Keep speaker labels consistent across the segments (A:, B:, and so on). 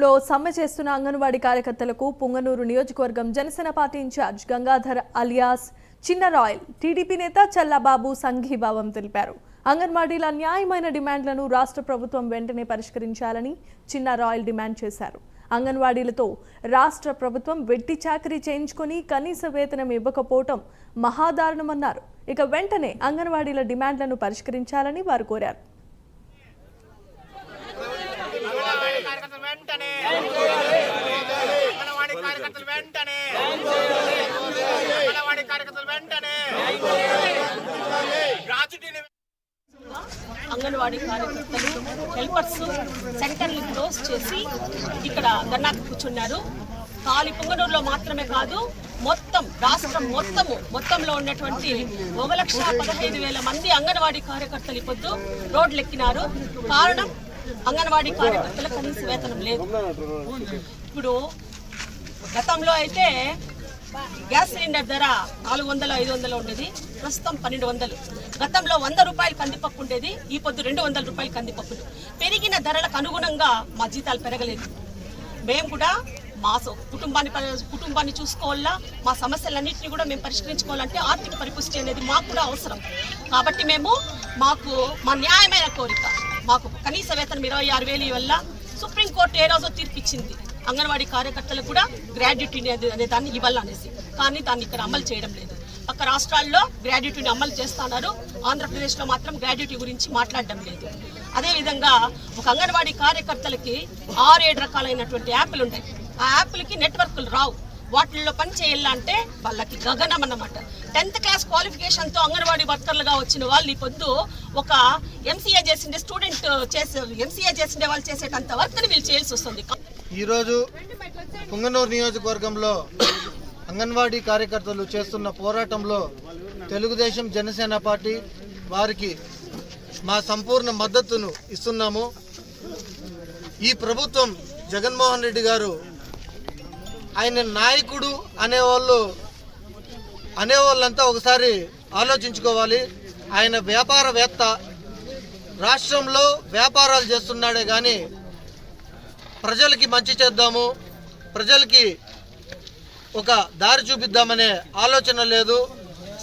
A: లో సమ్మె చేస్తున్న అంగన్వాడీ కార్యకర్తలకు పుంగనూరు నియోజకవర్గం Janasena party in charge Gangadhar alias Chinna Rayal TDP నేత చల్లబాబు సంఘీభావం తెలిపారు. అంగన్వాడీల న్యాయమైన డిమాండ్లను రాష్ట్ర ప్రభుత్వం వెంటనే పరిష్కరించాలని చిన్న రాయల్ డిమాండ్ చేశారు. అంగన్వాడీలతో రాష్ట్ర ప్రభుత్వం వెట్టి చాకరీ చేయించుకొని కనీస వేతనం ఇవ్వకపోవటం మహాదారుణమన్నారు. ఇక వెంటనే అంగన్వాడీల డిమాండ్లను పరిష్కరించాలని వారు కోరారు
B: కార్యకర్తలు వెంటనే అంగన్వాడీ కార్యకర్తలు వెంటనే అంగన్వాడీ కార్యకర్తలు వెంటనే రాజుటీని
C: అంగన్వాడీ కార్యకర్తలు హెల్పర్స్ సెంటర్లు క్లోజ్ చేసి ఇక్కడ ధర్నాకు కూర్చున్నారు. కాలి పుంగనూరులో మాత్రమే కాదు మొత్తం రాష్ట్రం మొత్తము మొత్తంలో ఉన్నటువంటి ఒక లక్ష పదహైదు వేల మంది అంగన్వాడీ కార్యకర్తలు పొద్దు రోడ్లు ఎక్కినారు కారణం అంగన్వాడీ కార్యకర్తల కనీస వేతనం లేదు. ఇప్పుడు గతంలో అయితే గ్యాస్ సిలిండర్ ధర నాలుగు వందలు ఐదు వందలు ఉండేది. ప్రస్తుతం పన్నెండు వందలు. గతంలో వంద రూపాయలు కందిపప్పు ఉండేది. ఈ పొద్దు రెండు వందల రూపాయలు కందిపప్పులు పెరిగిన ధరలకు అనుగుణంగా మా జీతాలు పెరగలేదు. మేము కూడా మా సో- కుటుంబాన్ని కుటుంబాన్ని చూసుకోవాలా మా సమస్యలన్నింటినీ కూడా మేము పరిష్కరించుకోవాలంటే ఆర్థిక పరిపుష్టి అనేది మాకు కూడా అవసరం. కాబట్టి మేము మాకు మా న్యాయమైన కోరిక మాకు కనీస వేతనం ఇరవై ఆరు వేలు వల్ల సుప్రీంకోర్టు ఏ రోజో తీర్పిచ్చింది. అంగన్వాడీ కార్యకర్తలకు కూడా గ్రాడ్యుటీ అనేది అనే దాన్ని ఇవ్వాలనేసి. కానీ దాన్ని ఇక్కడ అమలు చేయడం లేదు. పక్క రాష్ట్రాల్లో గ్రాడ్యుటీని అమలు చేస్తున్నారు. ఆంధ్రప్రదేశ్లో మాత్రం గ్రాడ్యుటీ గురించి మాట్లాడడం లేదు. అదేవిధంగా ఒక అంగన్వాడీ కార్యకర్తలకి ఆరేడు రకాలైనటువంటి యాప్లు ఉంటాయి. ఆ యాప్లకి నెట్వర్క్లు రావు. వాటిల్లో పని చేయాలంటే వాళ్ళకి గగనం అన్నమాట. టెన్త్ క్లాస్ క్వాలిఫికేషన్తో అంగన్వాడీ వర్కర్లుగా వచ్చిన వాళ్ళు ఈ పొద్దు ఒక ఎంసీఏ చేసిండే స్టూడెంట్ చేసే ఎంసీఏ చేసిండే వాళ్ళు చేసేటంత వర్క్ని వీళ్ళు చేయాల్సి వస్తుంది.
D: ఈరోజు పుంగనూరు నియోజకవర్గంలో అంగన్వాడీ కార్యకర్తలు చేస్తున్న పోరాటంలో తెలుగుదేశం జనసేన పార్టీ వారికి మా సంపూర్ణ మద్దతును ఇస్తున్నాము. ఈ ప్రభుత్వం జగన్మోహన్ రెడ్డి గారు ఆయన నాయకుడు అనేవాళ్ళు అనేవాళ్ళంతా ఒకసారి ఆలోచించుకోవాలి. ఆయన వ్యాపారవేత్త రాష్ట్రంలో వ్యాపారాలు చేస్తున్నాడే కానీ ప్రజలకి మంచి చేద్దాము ప్రజలకి ఒక దారి చూపిద్దామనే ఆలోచన లేదు.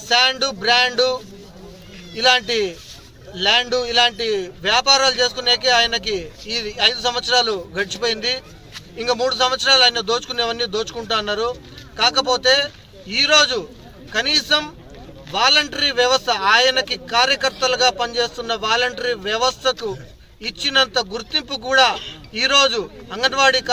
D: శాండు బ్రాండు ఇలాంటి ల్యాండు ఇలాంటి వ్యాపారాలు చేసుకునేకే ఆయనకి ఈ ఐదు సంవత్సరాలు గడిచిపోయింది. ఇంకా మూడు సంవత్సరాలు ఆయన దోచుకునేవన్నీ దోచుకుంటా అన్నారు. కాకపోతే ఈరోజు కనీసం వాలంటరీ వ్యవస్థ ఆయనకి కార్యకర్తలుగా పనిచేస్తున్న వాలంటరీ వ్యవస్థకు ఇచ్చినంత గుర్తింపు కూడా ఈరోజు అంగన్వాడీ